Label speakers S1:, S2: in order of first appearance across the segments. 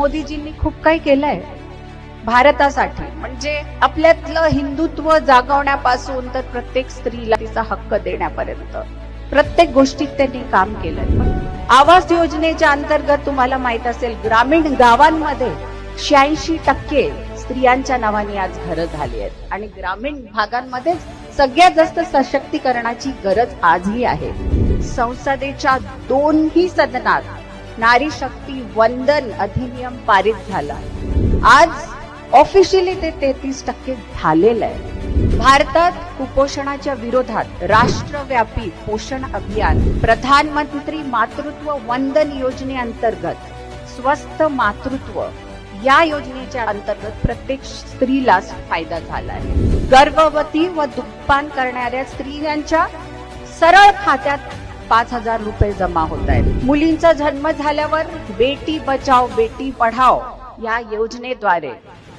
S1: मोदीजींनी खूप काही केलंय भारतासाठी. म्हणजे आपल्यातलं हिंदुत्व जागवण्यापासून तर प्रत्येक स्त्रीला तिचा हक्क देण्यापर्यंत. प्रत्येक गोष्टीत त्यांनी काम केलंय. आवास योजनेच्या अंतर्गत तुम्हाला माहीत असेल ग्रामीण गावांमध्ये शहाऐंशी टक्के स्त्रियांच्या नावाने आज घरं झाली आहेत. आणि ग्रामीण भागांमध्ये सगळ्यात जास्त सशक्तीकरणाची गरज आजही आहे. संसदेच्या दोन्ही सदनात नारी शक्ती वंदन अधिनियम पारित झाला. आज ऑफिशियली ते तेहतीस टक्के झालेलं आहे. भारतात कुपोषणाच्या विरोधात राष्ट्रव्यापी पोषण अभियान प्रधानमंत्री मातृत्व वंदन योजनेअंतर्गत स्वस्थ मातृत्व या योजनेच्या अंतर्गत प्रत्येक स्त्रीला फायदा झाला आहे. गर्भवती व दुःखपान करणाऱ्या स्त्रियांच्या सरळ खात्यात पाच हजार रुपये जमा होत आहेत. मुलींचा जन्म झाल्यावर बेटी बचाव बेटी पढाव या योजनेद्वारे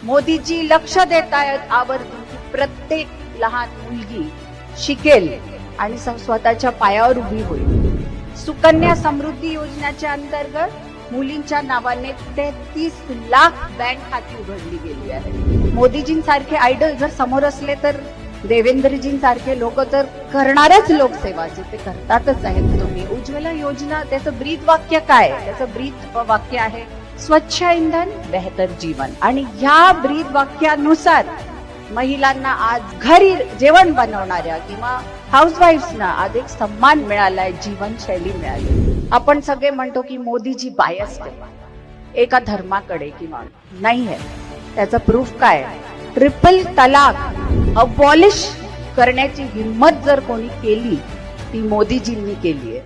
S1: मोदीजी लक्ष देत आहेत आवर्जून प्रत्येक लहान मुलगी शिकेल आणि स्वतःच्या पायावर उभी होईल. सुकन्या समृद्धी योजनेच्या अंतर्गत मुलींच्या नावाने तेहतीस लाख बँक खाती उघडली गेली आहे मोदीजींसारखे आयडल जर समोर असले तर देवेंद्रजींसारखे लोक तर करणारच लोकसेवाचे ते करतातच आहेत तुम्ही. उज्ज्वला योजना त्याचं ब्रीद वाक्य काय त्याचं ब्रीद वाक्य आहे स्वच्छ इंधन बेहतर जीवन. आणि ह्या ब्रीद वाक्यानुसार महिलांना आज घरी जेवण बनवणाऱ्या किंवा हाऊसवाईफ्सना आज एक सन्मान मिळालाय जीवनशैली मिळाली. आपण सगळे म्हणतो की मोदीजी बायस एका धर्माकडे किंवा नाही आहे. त्याचं प्रूफ काय ट्रिपल तलाक अबॉलिश करण्याची हिंमत जर कोणी केली ती मोदीजींनी केली आहे.